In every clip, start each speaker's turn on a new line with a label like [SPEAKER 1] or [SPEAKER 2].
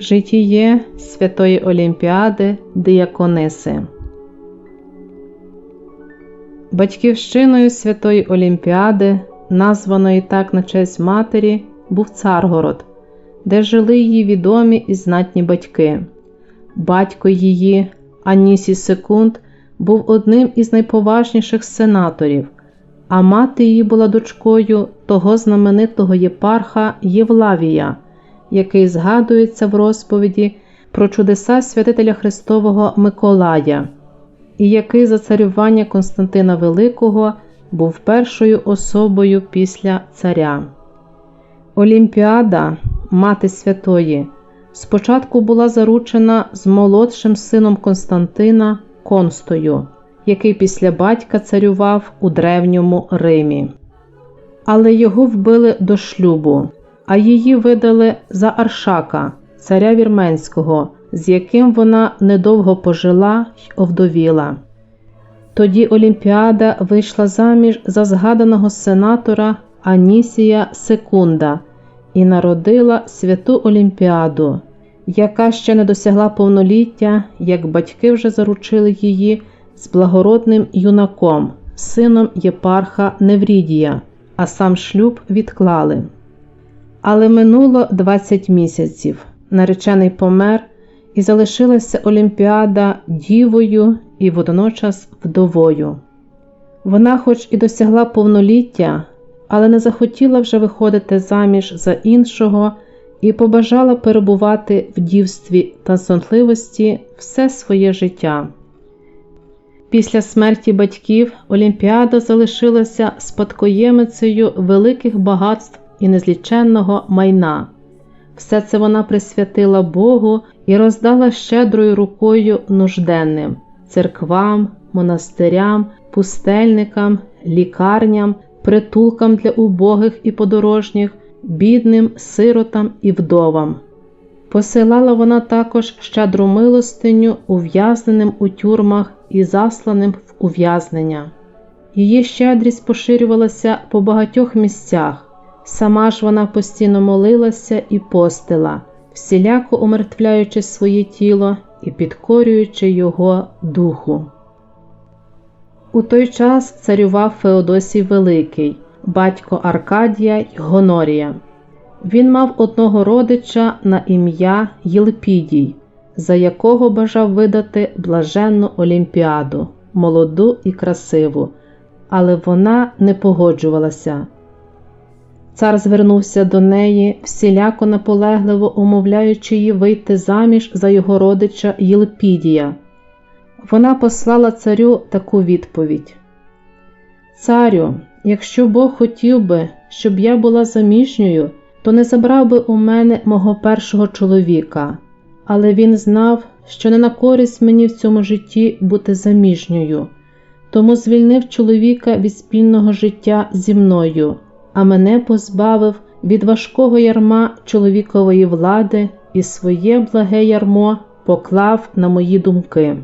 [SPEAKER 1] Житіє Святої Олімпіади Діакониси Батьківщиною Святої Олімпіади, названої так на честь матері, був Царгород, де жили її відомі і знатні батьки. Батько її, Анісій Секунд, був одним із найповажніших сенаторів, а мати її була дочкою того знаменитого єпарха Євлавія, який згадується в розповіді про чудеса святителя Христового Миколая, і який за царювання Константина Великого був першою особою після царя. Олімпіада, мати святої, спочатку була заручена з молодшим сином Константина Констою, який після батька царював у древньому Римі. Але його вбили до шлюбу, а її видали за Аршака, царя вірменського, з яким вона недовго пожила й овдовіла. Тоді Олімпіада вийшла заміж за згаданого сенатора Анісія Секунда і народила святу Олімпіаду, яка ще не досягла повноліття, як батьки вже заручили її з благородним юнаком, сином єпарха Неврідія, а сам шлюб відклали. Але минуло 20 місяців. Наречений помер, і залишилася Олімпіада дівою і водночас вдовою. Вона, хоч і досягла повноліття, але не захотіла вже виходити заміж за іншого і побажала перебувати в дівстві та сонтливості все своє життя. Після смерті батьків Олімпіада залишилася спадкоємицею великих багатств і незліченного майна. Все це вона присвятила Богу і роздала щедрою рукою нужденним церквам, монастирям, пустельникам, лікарням, притулкам для убогих і подорожніх, бідним сиротам і вдовам. Посилала вона також щедру милостиню ув'язненим у тюрмах і засланим в ув'язнення. Її щедрість поширювалася по багатьох місцях. Сама ж вона постійно молилася і постила, всіляко умертвляючи своє тіло і підкорюючи його духу. У той час царював Феодосій Великий, батько Аркадія й Гонорія. Він мав одного родича на ім'я Єлпідій, за якого бажав видати блаженну Олімпіаду, молоду і красиву, але вона не погоджувалася. Цар звернувся до неї, всіляко наполегливо умовляючи її вийти заміж за його родича Єлпідія. Вона послала царю таку відповідь: Царю, якщо Бог хотів би, щоб я була заміжньою, то не забрав би у мене мого першого чоловіка, але він знав, що не на користь мені в цьому житті бути заміжньою, тому звільнив чоловіка від спільного життя зі мною а мене позбавив від важкого ярма чоловікової влади і своє благе ярмо поклав на мої думки.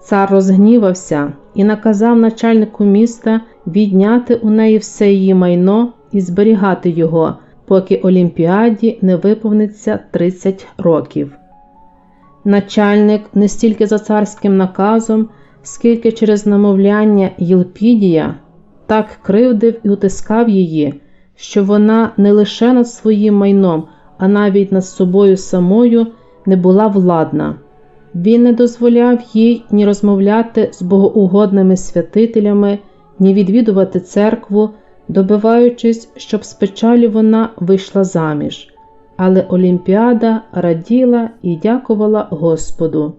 [SPEAKER 1] Цар розгнівався і наказав начальнику міста відняти у неї все її майно і зберігати його, поки Олімпіаді не виповниться 30 років. Начальник не стільки за царським наказом, скільки через намовляння Єлпідія так кривдив і утискав її, що вона не лише над своїм майном, а навіть над собою самою не була владна. Він не дозволяв їй ні розмовляти з богоугодними святителями, ні відвідувати церкву, добиваючись, щоб з печалі вона вийшла заміж. Але Олімпіада раділа і дякувала Господу.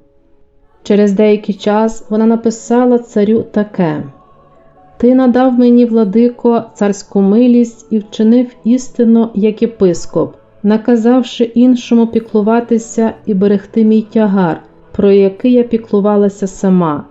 [SPEAKER 1] Через деякий час вона написала царю таке. Ти надав мені, владико, царську милість і вчинив істинно, як єпископ, наказавши іншому піклуватися і берегти мій тягар, про який я піклувалася сама.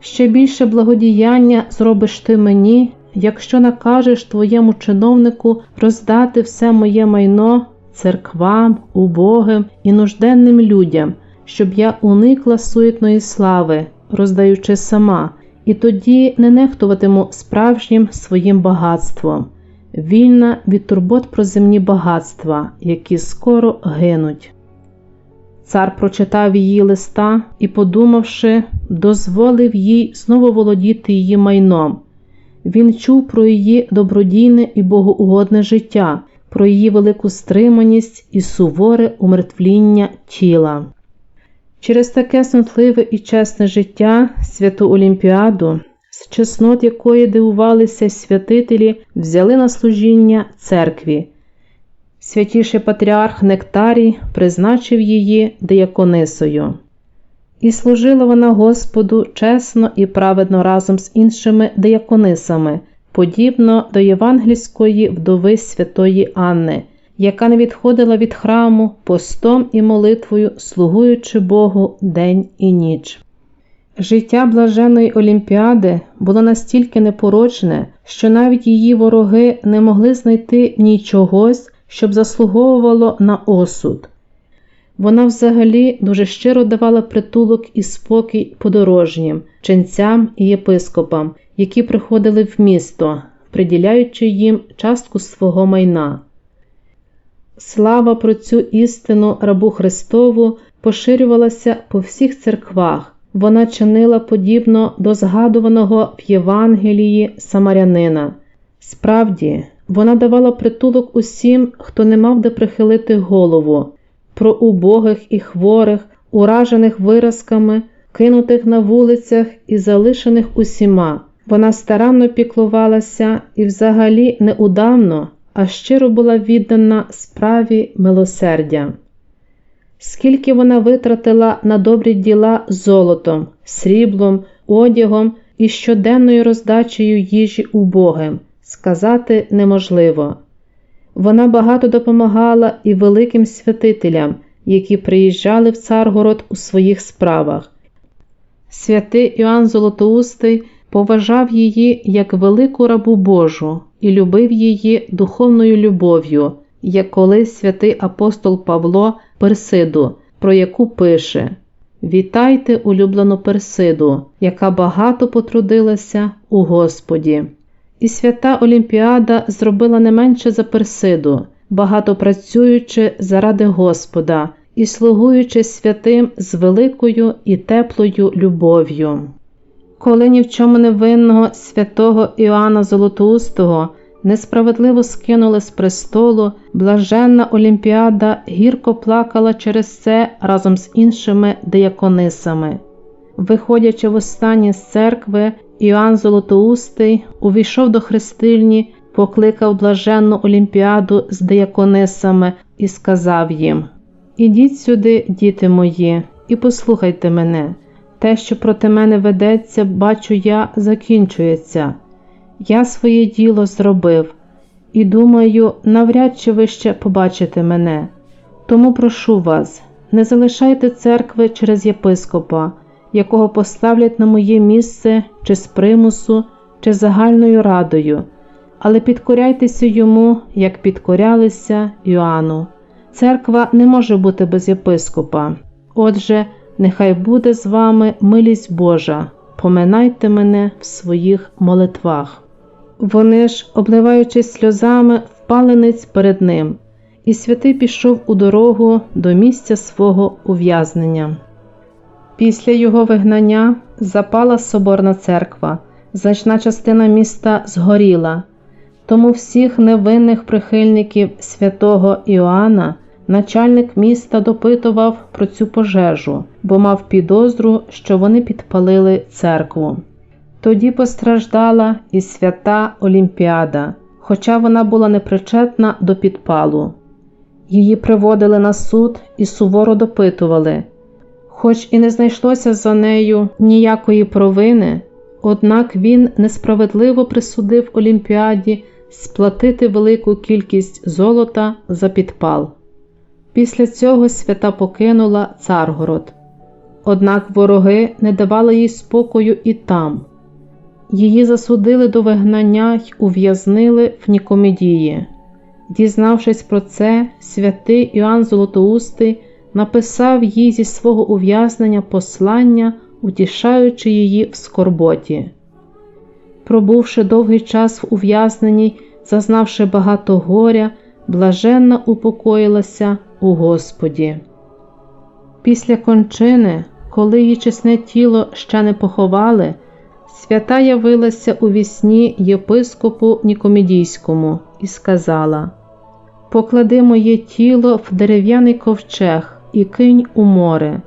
[SPEAKER 1] Ще більше благодіяння зробиш ти мені, якщо накажеш твоєму чиновнику роздати все моє майно церквам, убогим і нужденним людям, щоб я уникла суетної слави, роздаючи сама і тоді не нехтуватиму справжнім своїм багатством, вільна від турбот про земні багатства, які скоро гинуть. Цар прочитав її листа і, подумавши, дозволив їй знову володіти її майном. Він чув про її добродійне і богоугодне життя, про її велику стриманість і суворе умертвління тіла. Через таке снотливе і чесне життя святу Олімпіаду, з чеснот якої дивувалися святителі, взяли на служіння церкві. Святіший патріарх Нектарій призначив її дияконисою. І служила вона Господу чесно і праведно разом з іншими дияконисами, подібно до євангельської вдови святої Анни, яка не відходила від храму постом і молитвою, слугуючи Богу день і ніч. Життя блаженої Олімпіади було настільки непорочне, що навіть її вороги не могли знайти нічогось, щоб заслуговувало на осуд. Вона взагалі дуже щиро давала притулок і спокій подорожнім, ченцям і єпископам, які приходили в місто, приділяючи їм частку свого майна. Слава про цю істину рабу Христову поширювалася по всіх церквах, вона чинила подібно до згадуваного в Євангелії Самарянина. Справді, вона давала притулок усім, хто не мав де прихилити голову, про убогих і хворих, уражених виразками, кинутих на вулицях і залишених усіма. Вона старанно піклувалася і взагалі неудавно, а щиро була віддана справі милосердя. Скільки вона витратила на добрі діла золотом, сріблом, одягом і щоденною роздачею їжі убогим, сказати неможливо. Вона багато допомагала і великим святителям, які приїжджали в Царгород у своїх справах. Святий Іоанн Золотоустий поважав її як велику рабу Божу і любив її духовною любов'ю, як колись святий апостол Павло Персиду, про яку пише Вітайте улюблену Персиду, яка багато потрудилася у Господі. І свята Олімпіада зробила не менше за Персиду, багато працюючи заради Господа і слугуючи святим з великою і теплою любов'ю. Коли ні в чому не винного святого Іоанна Золотоустого несправедливо скинули з престолу, блаженна Олімпіада гірко плакала через це разом з іншими дияконисами. Виходячи в останні з церкви, Іоанн Золотоустий увійшов до хрестильні, покликав блаженну Олімпіаду з дияконисами і сказав їм: Ідіть сюди, діти мої, і послухайте мене. Те, що проти мене ведеться, бачу я, закінчується. Я своє діло зробив, і думаю, навряд чи ви ще побачите мене. Тому прошу вас, не залишайте церкви через єпископа, якого поставлять на моє місце чи з примусу, чи загальною радою, але підкоряйтеся йому, як підкорялися Йоанну. Церква не може бути без єпископа. Отже, нехай буде з вами милість Божа, поминайте мене в своїх молитвах. Вони ж, обливаючись сльозами, впали ниць перед ним, і святий пішов у дорогу до місця свого ув'язнення. Після його вигнання запала соборна церква, значна частина міста згоріла, тому всіх невинних прихильників святого Іоанна начальник міста допитував про цю пожежу, бо мав підозру, що вони підпалили церкву. Тоді постраждала і свята Олімпіада, хоча вона була непричетна до підпалу. Її приводили на суд і суворо допитували. Хоч і не знайшлося за нею ніякої провини, однак він несправедливо присудив Олімпіаді сплатити велику кількість золота за підпал. Після цього свята покинула Царгород. Однак вороги не давали їй спокою і там. Її засудили до вигнання й ув'язнили в Нікомедії. Дізнавшись про це, святий Іоанн Золотоустий написав їй зі свого ув'язнення послання, утішаючи її в скорботі. Пробувши довгий час в ув'язненні, зазнавши багато горя, блаженна упокоїлася у Господі. Після кончини, коли її чесне тіло ще не поховали, свята явилася у вісні єпископу Нікомідійському і сказала: Поклади моє тіло в дерев'яний ковчег і кинь у море,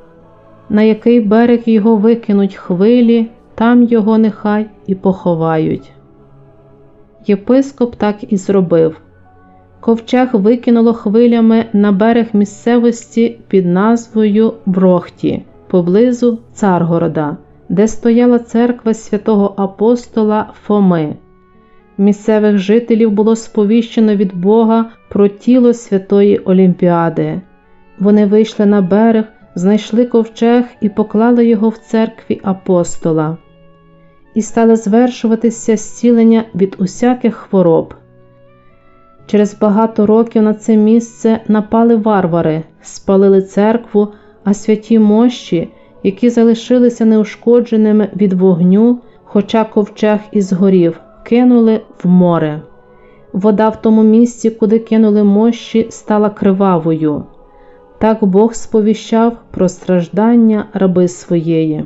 [SPEAKER 1] на який берег його викинуть хвилі, там його нехай і поховають. Єпископ так і зробив. Ковчег викинуло хвилями на берег місцевості під назвою Брохті, поблизу Царгорода, де стояла церква святого апостола Фоми. Місцевих жителів було сповіщено від Бога про тіло святої Олімпіади. Вони вийшли на берег, знайшли ковчег і поклали його в церкві апостола, і стали звершуватися зцілення від усяких хвороб. Через багато років на це місце напали варвари, спалили церкву, а святі мощі, які залишилися неушкодженими від вогню, хоча ковчег і згорів, кинули в море. Вода в тому місці, куди кинули мощі, стала кривавою. Так Бог сповіщав про страждання раби своєї.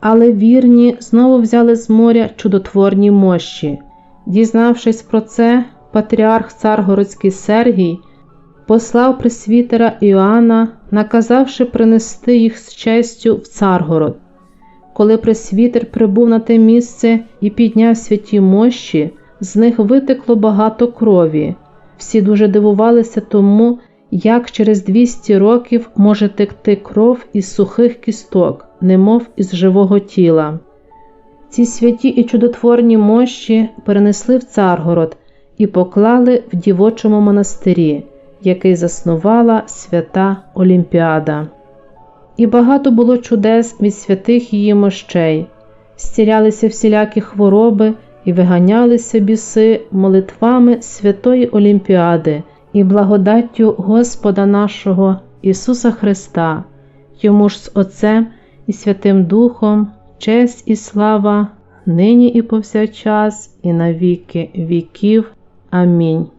[SPEAKER 1] Але вірні знову взяли з моря чудотворні мощі. Дізнавшись про це, патріарх Царгородський Сергій послав пресвітера Іоанна, наказавши принести їх з честю в Царгород. Коли пресвітер прибув на те місце і підняв святі мощі, з них витекло багато крові. Всі дуже дивувалися тому, як через 200 років може текти кров із сухих кісток, немов із живого тіла. Ці святі і чудотворні мощі перенесли в Царгород і поклали в дівочому монастирі, який заснувала свята Олімпіада. І багато було чудес від святих її мощей, зцілялися всілякі хвороби і виганялися біси молитвами святої Олімпіади і благодаттю Господа нашого Ісуса Христа, йому ж з Отцем і Святим Духом, честь і слава, нині і повсякчас, і на віки віків. Амінь.